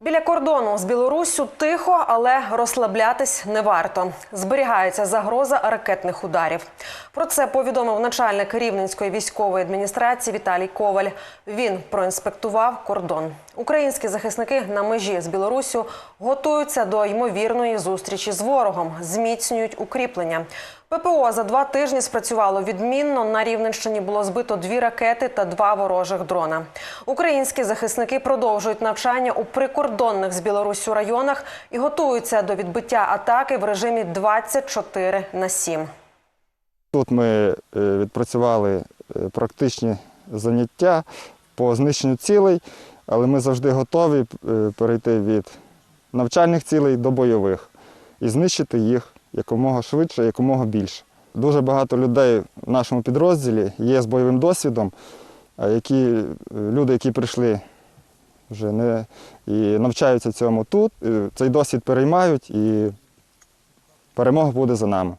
Біля кордону з Білоруссю тихо, але розслаблятись не варто. Зберігається загроза ракетних ударів. Про це повідомив начальник Рівненської військової адміністрації Віталій Коваль. Він проінспектував кордон. Українські захисники на межі з Білоруссю готуються до ймовірної зустрічі з ворогом, зміцнюють укріплення. ППО за два тижні спрацювало відмінно. На Рівненщині було збито дві ракети та два ворожих дрона. Українські захисники продовжують навчання у прикордонних з Білоруссю районах і готуються до відбиття атаки в режимі 24 на 7. Тут ми е, відпрацювали е, практичні заняття по знищенню цілей, але ми завжди готові е, перейти від навчальних цілей до бойових і знищити їх якомога швидше, якомога більше. Дуже багато людей в нашому підрозділі є з бойовим досвідом, які е, люди, які прийшли вже не і навчаються цьому тут, е, цей досвід переймають і перемога буде за нами.